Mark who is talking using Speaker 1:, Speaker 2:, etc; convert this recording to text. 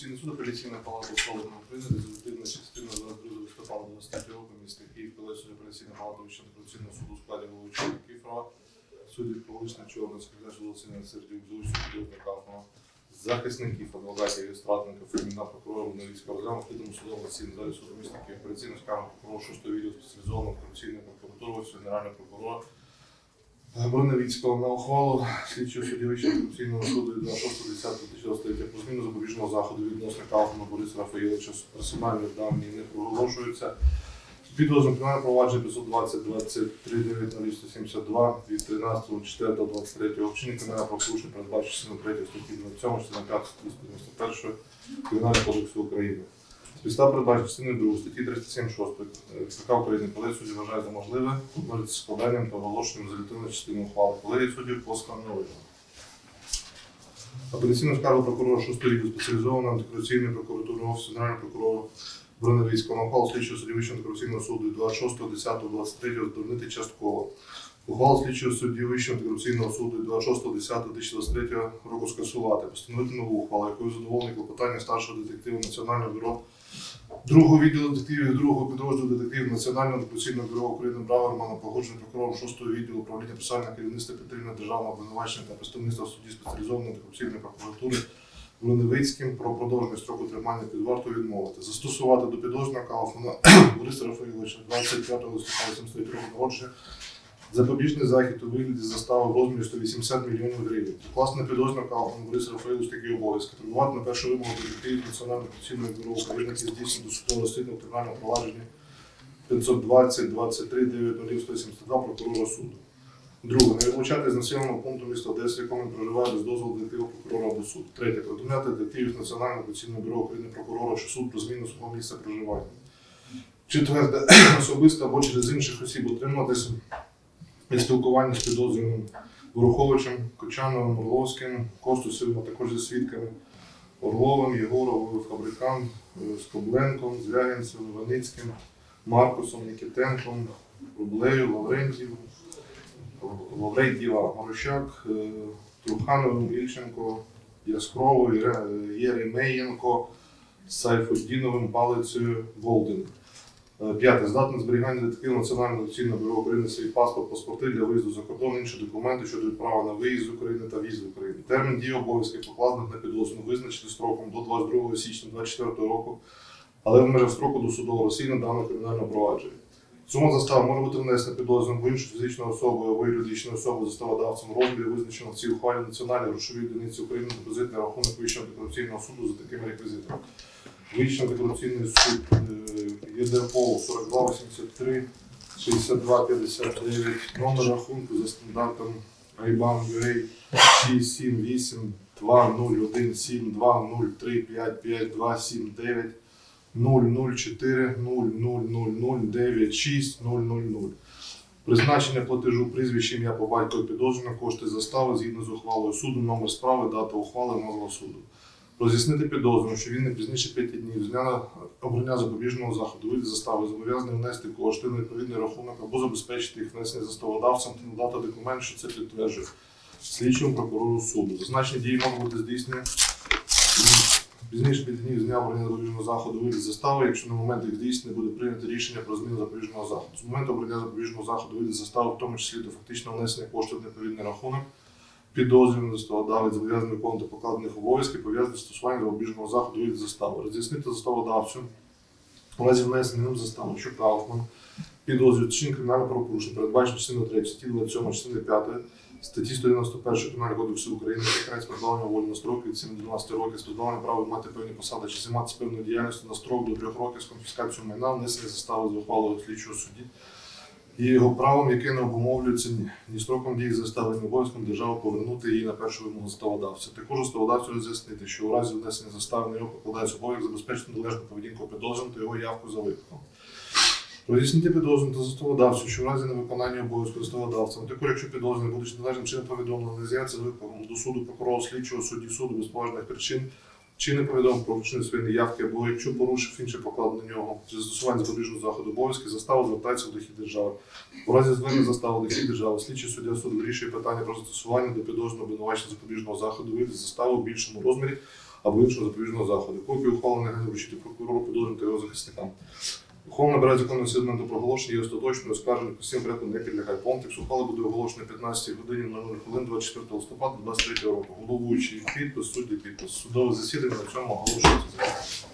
Speaker 1: Конституційний суд апеляційна палата ухвалена України результативна частина 22 листопада 23 року міста Київ, коли суд апеляційна палата Вищого антикорупційного суду у складі Волочина Кіфрова, суддів Павлична Чорна, секретар Олександр Сердюк, Зусю, Підозна Кафмана, захисників, адвокатів, реєстратника, Феміна, прокурора Новіцького розгляну вхідному судовому засіданні залі суду міста Київ, операційна скарга прокурора 6 відділу спеціалізованого корупційного прокуратури, Генерального прокурора Броневіцького на ухвалу слідчого судді Вищого конституційного суду від 26.10.2023 про зміну запобіжного заходу відносно Кауфмана Бориса Рафаїловича персональні дані не проголошуються. Підозрюємо кримінальне провадження 520 23 172 від 13.04.23 вчинення кримінального правопорушення передбачено частиною 3 статті 27, частиною 5 статті 191 Кримінального кодексу України. Підстав передбачено частиною 2 статті 376 КПК України, коли судді вважає за можливе, обмежити складанням та оголошенням залітної частини ухвали, коли є суддів по складновому. Апеляційну скаргу прокурора 6 ріку спеціалізованого антикорупційної прокуратури Офісу Генерального прокурора Броневицького на ухвалу слідчого судді Вищого антикорупційного суду від 26.10.23 здорнити частково. Ухвалу слідчого судді Вищого антикорупційного суду 26.10.2023 року скасувати, постановити нову ухвалу, якою задоволені клопотання старшого детектива Національного бюро другого відділу детективів другого підрозділу детективів Національного антикорупційного бюро України Брава Романа погоджений прокурором 6 відділу управління процесуального керівництва підтримання державного обвинувачення та представництва в суді спеціалізованої антикорупційної прокуратури Луневицьким про продовження строку тримання під вартою відмовити. Застосувати до підозрюваного Кауфмана Бориса Рафаїловича 25 листопада 73 року народження запобіжний захід у вигляді застави в розмірі 180 мільйонів гривень. Власне підозрюваного Кауфмана Бориса Рафаїловича такі обов'язки. Требувати на першу вимогу детективів Національного конституційного бюро України, які здійснюють досудове розслідування в кримінальному провадженні 520 23 9 172 прокурора суду. Друге, не вилучати з населеного пункту міста Одеси, в якому проживає без дозволу детектива прокурора або суду. Третє, повідомляти детективів з Національного конституційного бюро України прокурора чи суд про зміну свого місця проживання. Четверте, особисто або через інших осіб утримуватися від спілкування з підозрюваним Вороховичем, Кочановим, Орловським, Костусевим, а також зі свідками Орловим, Єгоровим, Фабрикан, е, Скобленком, Звягинцем, Іваницьким, Маркусом, Нікітенком, Рублею, Лаврентієм, Лаврентієва, Марущак, е, Трухановим, Ільченко, Яскровою, Єремеєнко, Сайфуддіновим, Палицею, Голдин. Е, П'яте. Здатне зберігання детективу Національного офіційного бюро України свій паспорт, паспорти для виїзду за кордон, інші документи щодо відправи на виїзд з України та в'їзд в Україну. Термін дії обов'язків покладених на підозру визначити строком до 22 січня 2024 року, але в межах строку до судового розслідування даного кримінального провадження. Сума застави може бути внесена підозрюваним в іншу фізичну особу або юридичну особу заставодавцем розмірі, визначено в цій ухвалі Національної грошової одиниці України депозитний рахунок Вищого антикорупційного суду за такими реквізитами. Вищий антикорупційний суд ЄДПО 4283 6259 номер рахунку за стандартом IBAN UA 678 201 7203 55279 004 0000 96 000. Призначення платежу прізвище ім'я по батькові підозрюваного кошти застави згідно з ухвалою суду, номер справи, дата ухвали, назва суду. Роз'яснити підозрюваного, що він не пізніше 5 днів з обрання запобіжного заходу від застави зобов'язаний внести кошти на відповідний рахунок або забезпечити їх внесення заставодавцем та надати документ, що це підтверджує слідчому прокурору суду. Зазначені дії можуть бути здійснені пізніше 5 днів з дня обрання запобіжного заходу вид застави, якщо на момент їх здійснення буде прийнято рішення про зміну запобіжного заходу. З моменту обрання запобіжного заходу вид застави, в тому числі до фактичного внесення коштів в відповідний рахунок, підозрюваний заставодавець зобов'язаний виконувати покладених обов'язків, пов'язаних з застосуванням запобіжного заходу від застави. Роз'яснити заставодавцю у разі внесення ним застави, що Кауфман підозрює чинення кримінального правопорушення, передбачено частиною 3 статті 27, частини 5 статті 191 Кримінального кодексу України якраз позбавлення волі на строк від 7 до 12 років з позбавленням права мати певні посади чи займатися певною діяльністю на строк до 3 років з конфіскацією майна, внесення застави з ухвалою слідчого судді і його правом, яке не обумовлюється ні, строком дії застави, ні обов'язком держави повернути її на першу вимогу заставодавця. Також заставодавцю роз'яснити, що у разі внесення застави на його покладається обов'язок забезпечити належну поведінку підозрюваного та його явку за викликом. Роз'яснити підозрюваного та заставодавцю, що в разі невиконання обов'язку заставодавцем, також якщо підозрюваний, будучи належним чином повідомлено, не з'явиться викликом до суду, прокурора, слідчого, судді суду без поважних причин, чи не повідомив про причини своєї неявки, або якщо порушив інше покладений на нього чи застосування запобіжного заходу обов'язки, застава звертається в дохід держави. У разі звернення застави дохід держави, слідчий суддя суду вирішує питання про застосування до підозрюваного обвинувачення запобіжного заходу вийде застави в більшому розмірі або іншого запобіжного заходу. Копію ухвалення вручити прокурору підозрюваним та його захисникам. Ухвала Рада законного сили до проголошення і остаточно оскарження по всім порядку не підлягає. Повний Сухала буде оголошено 15 годині 00 хвилин 24 листопада 2023 року. Головуючий підпис, судді підпис. Судове засідання на цьому оголошується.